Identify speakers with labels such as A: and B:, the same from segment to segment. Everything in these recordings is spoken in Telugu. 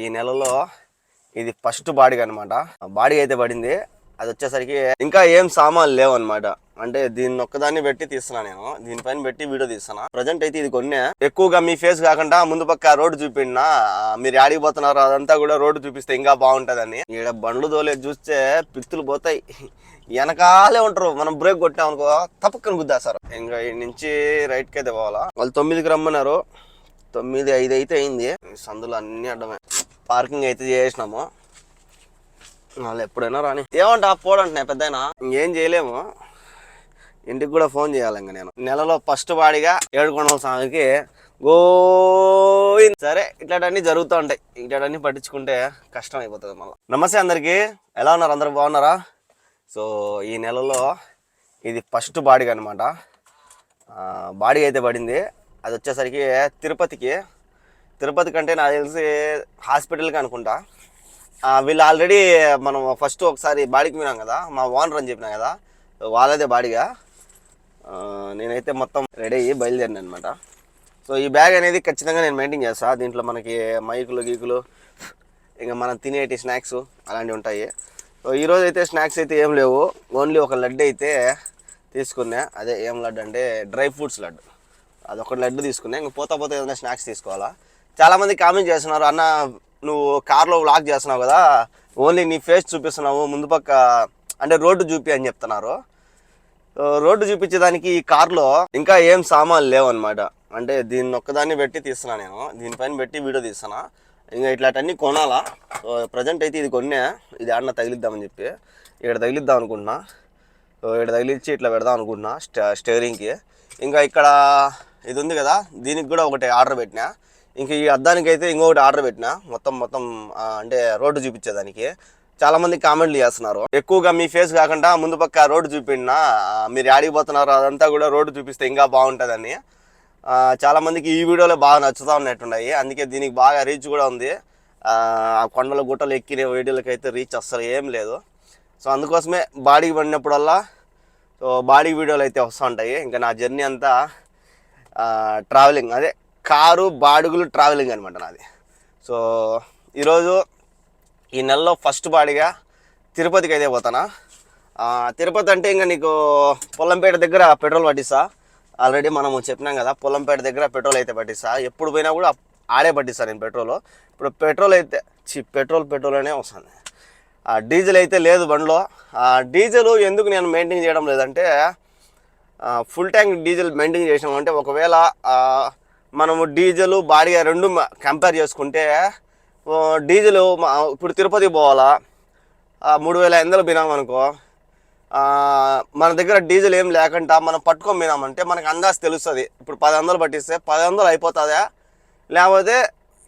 A: ఈ నెలలో ఇది ఫస్ట్ బాడీ అనమాట బాడీ అయితే పడింది. అది వచ్చేసరికి ఇంకా ఏం సామాన్లు లేవు అనమాట అంటే దీన్ని ఒక్కదాన్ని పెట్టి తీస్తున్నా నేను. దీనిపైన పెట్టి వీడియో తీస్తున్నా. ప్రజెంట్ అయితే ఇది కొన్నే. ఎక్కువగా మీ ఫేస్ కాకుండా ముందు పక్క రోడ్డు చూపిండినా మీరు యాడికి పోతున్నారు అదంతా కూడా రోడ్డు చూపిస్తే ఇంకా బాగుంటదని. ఈడ బండ్లు తోలే చూస్తే పిత్తులు పోతాయి. వెనకాలే ఉంటారు. మనం బ్రేక్ కొట్టామనుకో తప్పకని గుద్దేస్తారు. ఇంకా ఈ నుంచి రైట్కి అయితే పోవాలా. వాళ్ళు తొమ్మిదికి రమ్మన్నారు. తొమ్మిది ఐదు అయితే అయింది. సందులు అన్ని అడ్డమే. పార్కింగ్ అయితే చేసినాము. వాళ్ళు ఎప్పుడైనా రాని. ఏమంటా పోడంటున్నాయి పెద్ద ఇంకేం చేయలేము. ఇంటికి కూడా ఫోన్ చేయాలి ఇంకా నేను. నెలలో ఫస్ట్ వాడిగా ఏడుకొండల స్వామికి గోయింది సరే ఇట్లాంటివన్నీ జరుగుతూ ఉంటాయి. ఇట్లాంటివన్నీ పట్టించుకుంటే కష్టం అయిపోతుంది మళ్ళీ. నమస్తే అందరికీ. ఎలా ఉన్నారు? అందరు బాగున్నారా? సో ఈ నెలలో ఇది ఫస్ట్ బాడీగా అనమాట బాడీ అయితే పడింది. అది వచ్చేసరికి తిరుపతికి తిరుపతి కంటే నాకు తెలిసి హాస్పిటల్కి అనుకుంటా. వీళ్ళు ఆల్రెడీ మనం ఫస్ట్ ఒకసారి బాడీకి పోయినాం కదా మా ఓనర్ అని చెప్పినా కదా వాళ్ళదే బాడీగా. నేనైతే మొత్తం రెడీ అయ్యి బయలుదేరిన అనమాట సో ఈ బ్యాగ్ అనేది ఖచ్చితంగా నేను మెయింటైన్ చేస్తాను దీంట్లో మనకి మైకులు గీకులు ఇంకా మనం తినేటి స్నాక్స్ అలాంటివి ఉంటాయి. సో ఈరోజు అయితే స్నాక్స్ అయితే ఏం లేవు. ఓన్లీ ఒక లడ్డు అయితే తీసుకున్నా. అదే ఏం లడ్డు అంటే డ్రై ఫ్రూట్స్ లడ్డు. అదొక లడ్డు తీసుకున్నా. ఇంకా పోతా పోతే ఏదైనా స్నాక్స్ తీసుకోవాలా? చాలామంది కామెంట్ చేస్తున్నారు అన్న నువ్వు కార్లో వ్లాగ్ చేస్తున్నావు కదా ఓన్లీ నీ ఫేస్ చూపిస్తున్నావు ముందు పక్క అంటే రోడ్డు చూపి అని చెప్తున్నారు. రోడ్డు చూపించేదానికి ఈ కార్లో ఇంకా ఏం సామాన్లు లేవన్నమాట. అంటే దీన్ని ఒక్కదాన్ని పెట్టి తీస్తున్నా నేను. దీనిపైన పెట్టి వీడియో తీస్తున్నా. ఇంకా ఇట్లాంటివన్నీ కొనాలా? సో ప్రజెంట్ అయితే ఇది కొన్నే. ఇది ఆడన తగిలిద్దామని చెప్పి. ఇక్కడ తగిలిద్దాం అనుకుంటున్నా. ఇక్కడ తగిలిచ్చి ఇట్లా పెడదాం అనుకుంటున్నా స్టే స్టేరింగ్కి ఇంకా ఇక్కడ ఇది ఉంది కదా దీనికి కూడా ఒకటి ఆర్డర్ పెట్టినా. ఇంక ఈ అద్దానికి అయితే ఇంకొకటి ఆర్డర్ పెట్టినా మొత్తం మొత్తం అంటే రోడ్డు చూపించేదానికి. చాలా మంది కామెంట్లు చేస్తున్నారు. ఎక్కువగా మీ ఫేస్ కాకుండా ముందు పక్క రోడ్డు చూపిండినా మీరు యాడికి పోతున్నారు అదంతా కూడా రోడ్డు చూపిస్తే ఇంకా బాగుంటుందని. చాలామందికి చాలా మందికి ఈ వీడియోలో బాగా నచ్చుతా ఉన్నట్టున్నాయి. అందుకే దీనికి బాగా రీచ్ కూడా ఉంది. ఆ ఆ కొండల గుట్టలు ఎక్కిన వీడియోలకి అయితే రీచ్ అస్సలు ఏం లేదు. సో అందుకోసమే బాడీకి పడినప్పుడల్లా సో బాడీ వీడియోలు అయితే వస్తూ ఉంటాయి. ఇంకా నా జర్నీ అంతా ట్రావెలింగ్ అదే కారు బాడుగులు ట్రావెలింగ్ అనమాట నాది. సో ఈరోజు ఈ నెలలో ఫస్ట్ బాడిగా తిరుపతికి అయితే పోతానా? తిరుపతి అంటే ఇంకా నీకు పొల్లంపేట దగ్గర పెట్రోల్ పట్టిస్తా. ఆల్రెడీ మనము చెప్పినాం కదా పొల్లంపేట దగ్గర పెట్రోల్ అయితే పట్టిస్తా. ఎప్పుడు పోయినా కూడా ఆడే పట్టిస్తా నేను పెట్రోల్. ఇప్పుడు పెట్రోల్ అయితే చి పెట్రోల్ పెట్రోల్ అనే వస్తుంది. ఆ డీజిల్ అయితే లేదు బండిలో. ఆ డీజిల్ ఎందుకు నేను మెయింటైన్ చేయడం లేదంటే ఫుల్ ట్యాంక్ డీజిల్ మెయింటైన్ చేసినామంటే ఒకవేళ మనము డీజిల్ బాడీగా రెండు కంపేర్ చేసుకుంటే డీజిల్ ఇప్పుడు తిరుపతి పోవాలా మూడు వేల ఎనిమిదిలో పోయినామనుకో మన దగ్గర డీజిల్ ఏం లేకుండా మనం పట్టుకొని పోయినామంటే మనకు అందాజు తెలుస్తుంది. ఇప్పుడు పది వందలు పట్టిస్తే పది వందలు అయిపోతుందా? లేకపోతే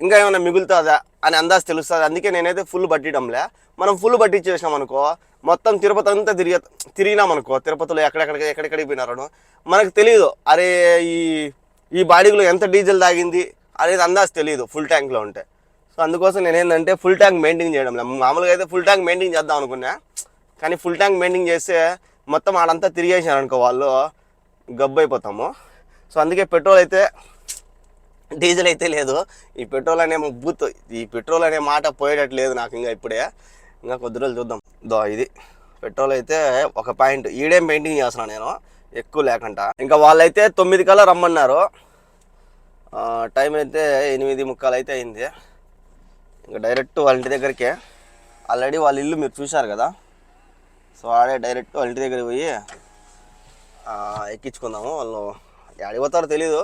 A: ఇంకా ఏమైనా మిగులుతుందా అని అందాజు తెలుస్తుంది. అందుకే నేనైతే ఫుల్ పట్టిడంలే. మనం ఫుల్ పట్టించేసినాం అనుకో మొత్తం తిరుపతి అంతా తిరిగి తిరిగినాం అనుకో తిరుపతిలో ఎక్కడెక్కడికి ఎక్కడెక్కడికి పోయినారను మనకు తెలియదు అరే ఈ ఈ బాడీలో ఎంత డీజిల్ తాగింది అనేది అందాజు తెలియదు ఫుల్ ట్యాంక్లో ఉంటే. సో అందుకోసం నేను ఏంటంటే ఫుల్ ట్యాంక్ మెయింటైన్ చేయడం లేదు. మామూలుగా అయితే ఫుల్ ట్యాంక్ మెయింటైన్ చేద్దాం అనుకున్నా కానీ ఫుల్ ట్యాంక్ మెయింటైన్ చేస్తే మొత్తం ఆడంతా తిరిగేసారు అనుకో వాళ్ళు గబ్బు అయిపోతాము సో అందుకే పెట్రోల్ అయితే డీజిల్ అయితే లేదు. ఈ పెట్రోల్ అనే బూత్ ఈ పెట్రోల్ అనే మాట పోయేటట్టు లేదు నాకు ఇంకా ఇప్పుడే. ఇంకా కొద్ది రోజులు చూద్దాం. దో ఇది. పెట్రోల్ అయితే ఒక పాయింట్ ఈడేం పెయింటింగ్ చేస్తున్నాను నేను. ఎక్కువ లేకుండా ఇంకా వాళ్ళైతే తొమ్మిది కల్లా రమ్మన్నారు. టైం అయితే ఎనిమిది ముక్కాలు అయితే అయింది. ఇంకా డైరెక్ట్ వాళ్ళ ఇంటి దగ్గరికే. ఆల్రెడీ వాళ్ళ ఇల్లు మీరు చూశారు కదా? సో ఆడే డైరెక్ట్ వాళ్ళ ఇంటి దగ్గరికి పోయి ఎక్కించుకుందాము. వాళ్ళు ఎక్కడికి పోతారో తెలీదు.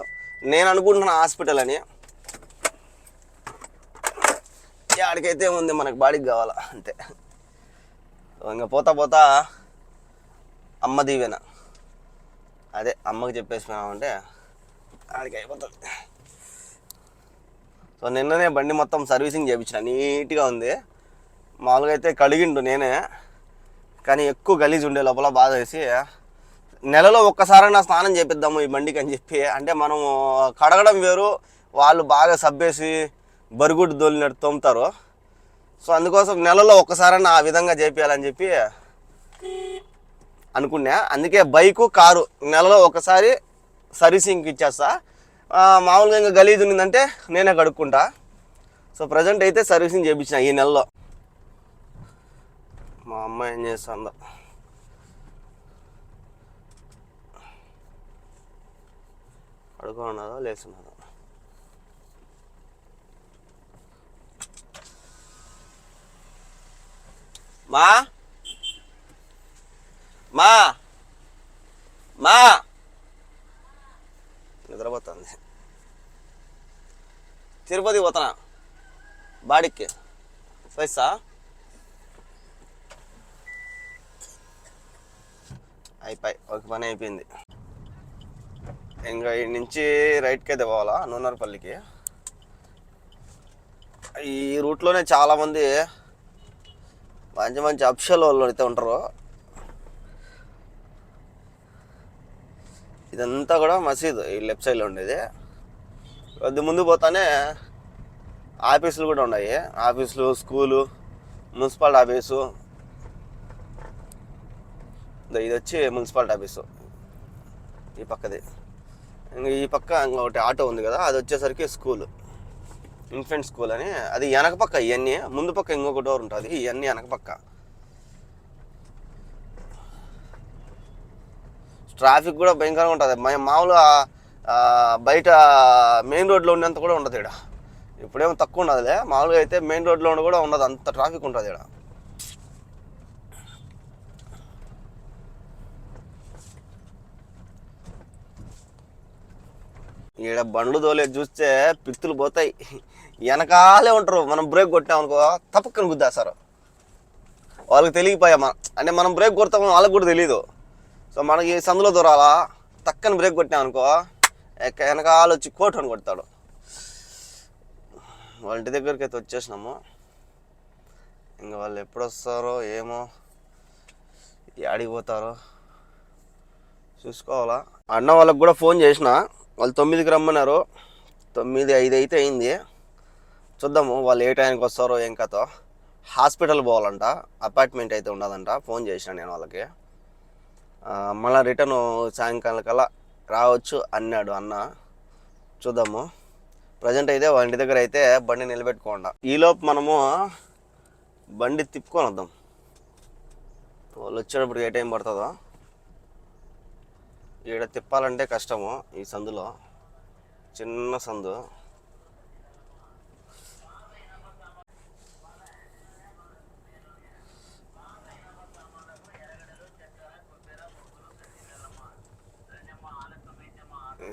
A: నేను అనుకుంటున్నాను హాస్పిటల్ అని. ఆడికైతే ఉంది మనకు బాడీకి కావాలా? అంతే. ఇంకా పోతా పోతా అమ్మ దీవెన. అదే అమ్మకి చెప్పేసినామంటే ఆడికి అయిపోతుంది. సో నిన్ననే బండి మొత్తం సర్వీసింగ్ చేయించిన నీట్గా ఉంది. మామూలుగా అయితే కడిగిండు నేనే కానీ ఎక్కువ గలీజ్ ఉండే లోపల బాధ వేసి నెలలో ఒక్కసారైనా స్నానం చేపిద్దాము ఈ బండికి అని చెప్పి అంటే మనము కడగడం వేరు వాళ్ళు బాగా సబ్బేసి బరుగుడ్డు దోలినట్టు తోముతారు. సో అందుకోసం నెలలో ఒక్కసారైనా ఆ విధంగా చేపియాలని చెప్పి అనుకున్నా. అందుకే బైకు కారు నెలలో ఒకసారి సర్వీసింగ్ ఇచ్చేస్తా. మామూలుగా ఇంకా గలీజ్ ఉన్నదంటే నేనే కడుక్కుంటా. సో ప్రజెంట్ అయితే సర్వీసింగ్ చేయించిన ఈ నెలలో. మా అమ్మ ఏం చేస్తుందో. పడుకున్నదా లేచున్నదో మా మా. మా. నిద్రపోతుంది. తిరుపతి పోతున్నా. బాడికి. పైసా అయిపోయి ఒక పని అయిపోయింది. ఇంకా ఈ నుంచి రైట్కి అయితే పోవాలా నూనర్పల్లికి? ఈ రూట్లోనే చాలామంది మంచి మంచి అప్షల్ వాళ్ళు అయితే ఉంటారు. ఇదంతా కూడా మసీదు ఈ లెఫ్ట్ సైడ్లో ఉండేది. కొద్ది ముందు పోతానే ఆఫీసులు కూడా ఉన్నాయి. ఆఫీసులు స్కూలు మున్సిపాలిటీ ఆఫీసు. ఇది వచ్చి మున్సిపాలిటీ ఆఫీసు. ఈ పక్కది. ఇంకా ఈ పక్క ఇంకొకటి ఆటో ఉంది కదా అది వచ్చేసరికి స్కూల్. ఇన్ఫెంట్ స్కూల్ అని. అది వెనక పక్క ఇవన్నీ ముందు పక్క ఇంకొక డోర్ ఉంటుంది ఇవన్నీ వెనక పక్క. ట్రాఫిక్ కూడా భయంకరంగా ఉంటుంది. మా- మామూలుగా బయట మెయిన్ రోడ్లో ఉన్నంత కూడా ఉండదు ఇక్కడ ఇప్పుడేమో తక్కువ ఉండదులే మామూలుగా అయితే మెయిన్ రోడ్లో ఉండి కూడా ఉండదు. అంత ట్రాఫిక్ ఉంటుంది ఇక్కడ ఈడ బండ్లు తోలే చూస్తే పిత్తులు పోతాయి. వెనకాలే ఉంటారు. మనం బ్రేక్ కొట్టామనుకో తప్పక్కన గుద్దేస్తారు వాళ్ళకి తెలియపోయా మన అంటే మనం బ్రేక్ కొడతామో వాళ్ళకి కూడా తెలియదు సో మనకి సందులో దూరాలా? తక్కని బ్రేక్ కొట్టామనుకో ఎక్క- వెనకాల వచ్చి కోట్ అని కొడతాడు. వాళ్ళ ఇంటి దగ్గరికి అయితే వచ్చేసినాము. ఇంకా వాళ్ళు ఎప్పుడు వస్తారో ఏమో యాడికి పోతారో చూసుకోవాలా? అన్న వాళ్ళకి కూడా ఫోన్ చేసిన వాళ్ళు తొమ్మిదికి రమ్మన్నారు. తొమ్మిది ఐదు అయితే అయింది. చూద్దాము వాళ్ళు ఏ టైంకి వస్తారో ఏం కథో. హాస్పిటల్ పోవాలంట అపార్ట్మెంట్ అయితే ఉండదంట ఫోన్ చేసిన నేను వాళ్ళకి. మళ్ళీ రిటర్న్ సాయంకాలం కల్లా రావచ్చు అన్నాడు అన్న. చూద్దాము. ప్రజెంట్ అయితే వాళ్ళ ఇంటి దగ్గర అయితే బండి నిలబెట్టుకోండా. ఈలోపు మనము బండి తిప్పుకొని వద్దాం. వాళ్ళు వచ్చేటప్పుడు ఏ టైం పడుతుందో. ఈడ తిప్పాలంటే కష్టము ఈ సందులో. చిన్న సందు.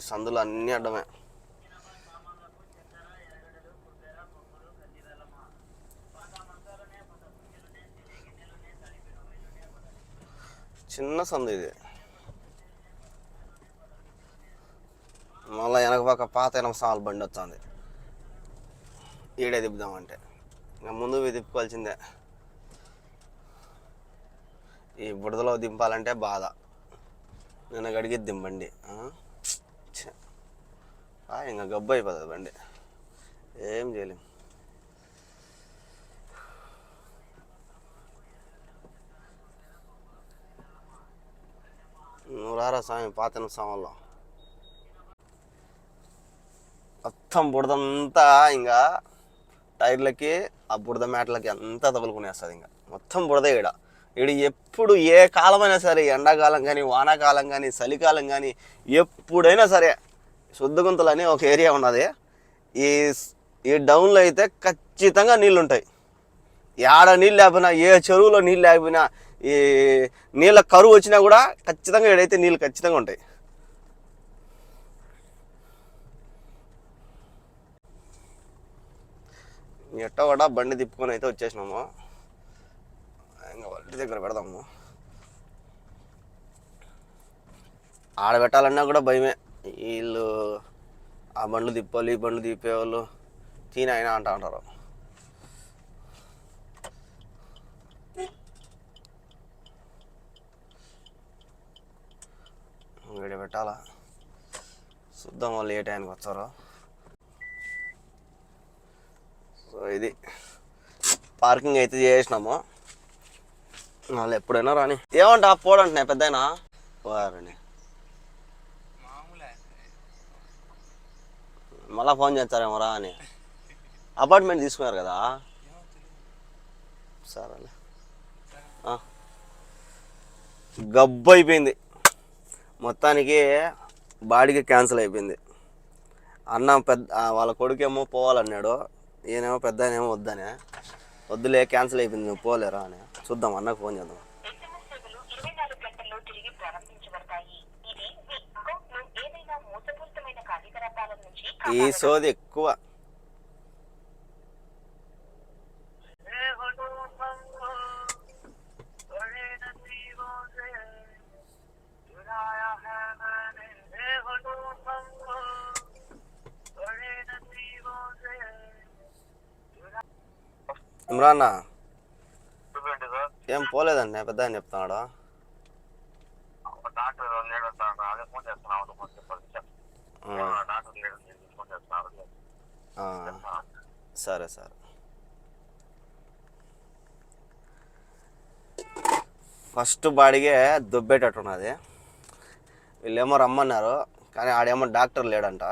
A: సందులు అన్నీ అడ్డమే. చిన్న సందు ఇది. మళ్ళీ వెనక పక్క పాత వెనక సాల్ బండి వస్తుంది. ఈడే తిప్పుదామంటే. ఇంకా ముందు ఇవి తిప్పుకోవాల్సిందే. ఈ బుడదలో దింపాలంటే బాధ. నేను గడిగి దింపండి ఇంకా గబ్బు అయిపోతుంది బండి. ఏం చేయలేం. నువ్వు రారా స్వామి పాతన సామాన్లో మొత్తం బుడదంతా ఇంకా టైర్లకి ఆ బుడద మ్యాట్లకి అంతా తగులుకునేస్తుంది ఇంకా. మొత్తం బుడదే ఈడ. ఈడ ఎప్పుడు ఏ కాలమైనా సరే ఎండాకాలం కానీ వానాకాలం కానీ చలికాలం కానీ ఎప్పుడైనా సరే శుద్ధగుంతలు అని ఒక ఏరియా ఉన్నది. ఈ ఈ డౌన్లో అయితే ఖచ్చితంగా నీళ్ళు ఉంటాయి ఏడ నీళ్ళు లేకపోయినా ఏ చెరువులో నీళ్ళు లేకపోయినా ఈ నీళ్ళ కరువు వచ్చినా కూడా ఖచ్చితంగా ఈడైతే నీళ్ళు ఖచ్చితంగా ఉంటాయి. ఎట్టో కూడా బండి తిప్పుకొని అయితే వచ్చేసినాము. ఇంకా వాళ్ళ దగ్గర పెడదాము. ఆడ పెట్టాలన్నా కూడా భయమే. వీళ్ళు ఆ బండ్లు తిప్పాలి ఈ బండ్లు తిప్పేవాళ్ళు. తిని అయినా అంటా అంటారు వీడ పెట్టాలా? చూద్దాం వాళ్ళు ఏ టైంకి వచ్చారో. సో ఇది పార్కింగ్ అయితే చేసినాము. వాళ్ళు ఎప్పుడైనా రాని. ఏమంటా పోడంటున్నాయి పెద్దయినా? వారని మళ్ళీ ఫోన్ చేస్తారేమో రా అని. అపార్ట్మెంట్ తీసుకున్నారు కదా? సరేలే. గబ్బు అయిపోయింది. మొత్తానికి బాడీకి క్యాన్సిల్ అయిపోయింది. అన్న పెద్ద వాళ్ళ కొడుకేమో పోవాలన్నాడు. ఈయనేమో పెద్ద వద్దనే. వద్దులే క్యాన్సిల్ అయిపోయింది. నువ్వు పోలేరా అని. చూద్దాం అన్నకు ఫోన్ చేద్దాం
B: ఎస్ఎంఎస్ సేవలు ఇరవై నాలుగు గంటల్లో తిరిగి ప్రారంభించబడతాయి ఇది మీ అకౌంట్లో ఏదైనా మోసపూరితమైన కార్యకలాపాల నుంచి
A: ఈ. సోది ఎక్కువ. ఇమ్రాన్
C: చూపండి సార్.
A: ఏం పోలేదండి పెద్ద ఆయన చెప్తున్నాడు?
C: డాక్టర్ లేడు సార్. అదే ఫోన్ డాక్టర్ లేడు ఫోన్ చేస్తున్నాను
A: ఆ, సరే సరే. ఫస్ట్ బాడీగే దుబ్బేటట్టున్నది. వీళ్ళేమో రమ్మన్నారు కానీ ఆడేమో డాక్టర్ లేడంట.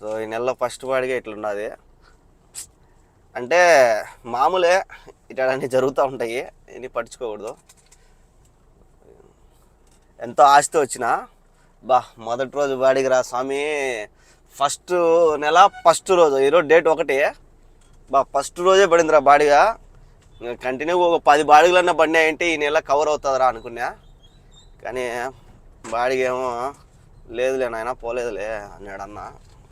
A: సో ఈ నెలలో ఫస్ట్ బాడీగే ఇట్లున్నది. అంటే మామూలే ఇట్లాంటివి జరుగుతూ ఉంటాయి ఇన్ని పట్టించుకోకూడదు. ఎంతో ఆశతో వచ్చిన బా మొదటి రోజు బాడీకి రా స్వామి. ఫస్ట్ నెల ఫస్ట్ రోజు ఈరోజు డేట్ ఒకటి. బా ఫస్ట్ రోజే పడిందిరా బాడిగా. కంటిన్యూ ఒక పది బాడీలన్నా పడినాయంటే ఈ నెల కవర్ అవుతుందిరా అనుకున్నా. కానీ బాడిగేమో ఏమో లేదులే నాయన పోలేదులే అన్నాడు అన్న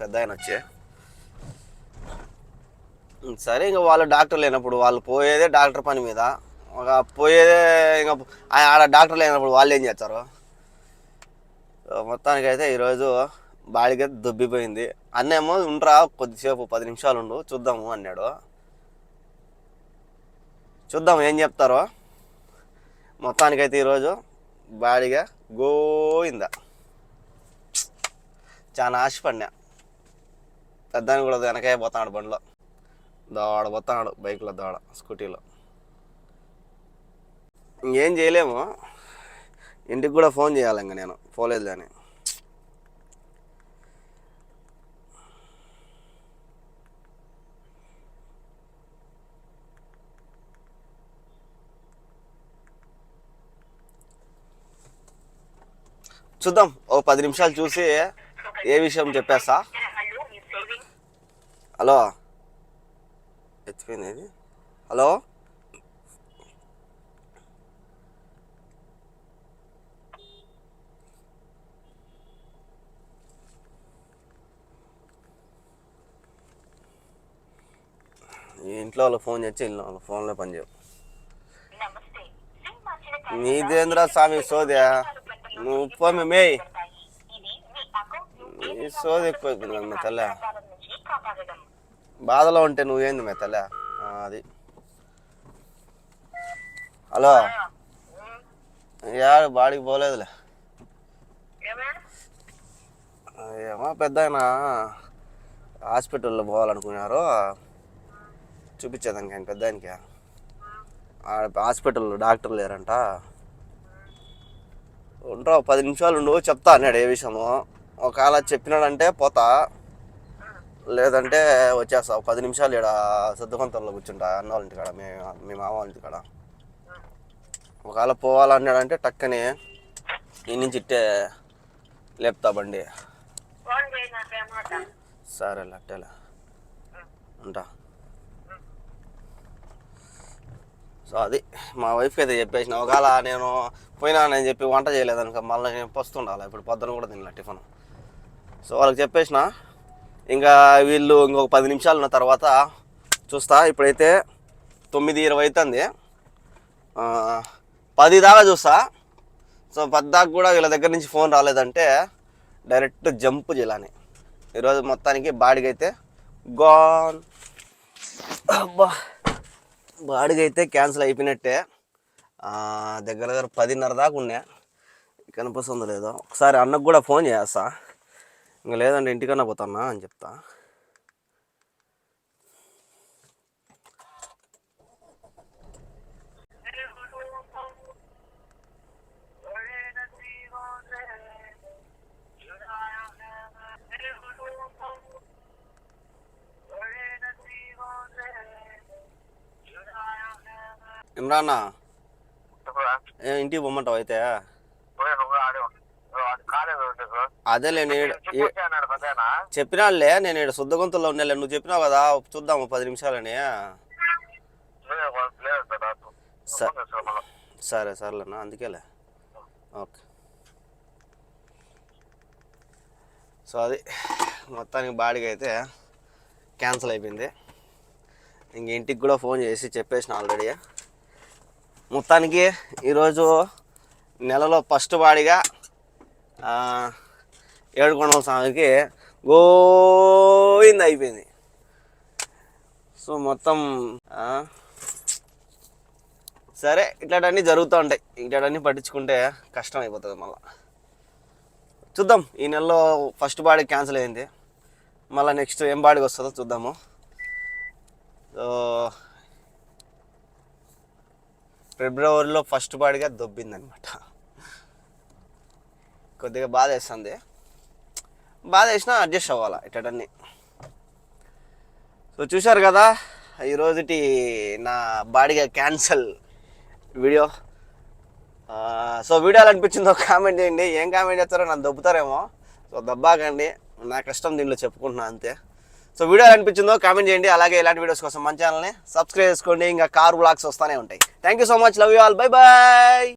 A: పెద్ద ఆయన వచ్చి. సరే ఇంకా వాళ్ళు డాక్టర్ లేనప్పుడు వాళ్ళు పోయేదే డాక్టర్ పని మీద. ఒక పోయేదే ఇంకా ఆడ డాక్టర్ అయినప్పుడు వాళ్ళు ఏం చేస్తారు? మొత్తానికైతే ఈరోజు బాడిగ దుబ్బిపోయింది. అన్నేమో ఉండరా కొద్దిసేపు పది నిమిషాలు ఉండు చూద్దాము అన్నాడు. చూద్దాం ఏం చెప్తారో. మొత్తానికైతే ఈరోజు బాడిగా గోయిందా చాలా ఆశపడినా. పెద్దాన్ని కూడా వెనకే పోతాడు బండిలో. దోడ పోతాడు బైక్లో దోడ స్కూటీలో. ఇంకేం చేయలేము. ఇంటికి కూడా ఫోన్ చేయాలి ఇంకా నేను. పోలేదు కానీ. చూద్దాం. ఓ పది నిమిషాలు చూసి ఏ విషయం చెప్పేస్తా.
B: హలో.
A: ఎత్తిపోయింది హలో. ఇంట్లో వాళ్ళు ఫోన్ చేసి ఇంట్లో వాళ్ళు ఫోన్లో పని చేయవు నీదేంద్రా స్వామి సోద్యా? నువ్వు పో మేమే
B: ఇది మీ
A: నీ సోది ఎక్కువ అయిపోయింది కదా, మీ తల్లే.
B: కార్యకలాపాల నుంచి కాపాడడం.
A: బాధలో ఉంటే నువ్వేంది మే తల్లే? ఆ, అది. హలో. యా బాడికి పోలేదులే. ఏమో? పెద్ద ఆయన హాస్పిటల్లో పోవాలనుకున్నారు. చూపించేదానికి ఆయన పెద్ద ఆయనకి హాస్పిటల్లో డాక్టర్ లేరంట. ఉండరా పది నిమిషాలు ఉండు చెప్తా అన్నాడు ఏ విషయము. ఒకవేళ చెప్పినాడంటే పోతా. లేదంటే వచ్చేస్తా. పది నిమిషాలు ఇక్కడ సర్దుకొంతల్లో కూర్చుంటా. అన్న వాళ్ళ ఇంటికాడ మీ మీ మామ వాళ్ళ ఇంటికాడ. ఒకవేళ పోవాలన్నాడంటే టక్కని ఈ నుంచి ఇట్టే లేపుతా బండి. సరేలే అట్టేలే. ఉంటా. సో అది మా వైఫ్కి అయితే చెప్పేసిన ఒకవేళ నేను పోయినానని చెప్పి వంట చేయలేదనుకో మళ్ళీ నేను పస్తుండాలి? ఇప్పుడు పొద్దున కూడా తినలే టిఫిన్. సో వాళ్ళకి చెప్పేసిన ఇంకా వీళ్ళు ఇంకొక పది నిమిషాలు ఉన్న తర్వాత చూస్తా ఇప్పుడైతే తొమ్మిది ఇరవై అవుతుంది. పది దాకా చూస్తా. సో పద్దాకు కూడా వీళ్ళ దగ్గర నుంచి ఫోన్ రాలేదంటే డైరెక్ట్ జంప్ చేయాలని. ఈరోజు మొత్తానికి బాడీకి అయితే గాన్ అబ్బా. బాడిగ అయితే క్యాన్సిల్ అయిపోయినట్టే. దగ్గర దగ్గర పదిన్నర దాకా ఉన్నా కనిపిస్తుందో లేదో. ఒకసారి అన్నకు కూడా ఫోన్ చేస్తా. ఇంకా లేదంటే ఇంటికన్నా పోతానా అని చెప్తా. ఇమ్రాన్? ఇంటికి పొమ్మంటావు అయితే? అదేలే చెప్పినాలే నేను ఇక్కడ శుద్ధ గొంతుల్లో ఉండేలే నువ్వు చెప్పినావు కదా చూద్దాము పది నిమిషాలని.
C: సరే
A: సర్లేనా అందుకేలే. ఓకే. సో అది మొత్తానికి బాడీకి అయితే క్యాన్సిల్ అయిపోయింది. ఇంక ఇంటికి కూడా ఫోన్ చేసి చెప్పేసిన ఆల్రెడీ. మొత్తానికి ఈరోజు నెలలో ఫస్ట్ బాడీగా ఏడుకొండల స్వామికి గోయింది అయిపోయింది. సో మొత్తం సరే ఇట్లాంటివన్నీ జరుగుతూ ఉంటాయి. ఇట్లాంటివన్నీ పట్టించుకుంటే కష్టం అయిపోతుంది మళ్ళీ. చూద్దాం ఈ నెలలో ఫస్ట్ బాడీ క్యాన్సిల్ అయింది. మళ్ళీ నెక్స్ట్ ఏం బాడీకి వస్తుందో చూద్దాము. సో ఫిబ్రవరిలో ఫస్ట్ బాడీగా దొబ్బిందనమాట. కొద్దిగా బాధ వేస్తుంది. బాధ వేసినా అడ్జస్ట్ అవ్వాలా ఇట్లాంటివన్నీ సో చూశారు కదా ఈరోజుటి నా బాడీగా క్యాన్సల్ వీడియో సో వీడియో అనిపించిందో కామెంట్ చేయండి. ఏం కామెంట్ చేస్తారో నన్ను దొబ్బుతారేమో. సో దబ్బాకండి. నా కష్టం దీనిలో చెప్పుకుంటున్నా అంతే. సో వీడియో అనిపించిందో కామెంట్ చేయండి. అలాగే ఇలాంటి వీడియోస్ కోసం మన ఛానల్ని సబ్స్క్రైబ్ చేసుకోండి. ఇంకా కార్ బ్లాగ్స్ వస్తూనే ఉంటాయి. Thank you so much love you all bye bye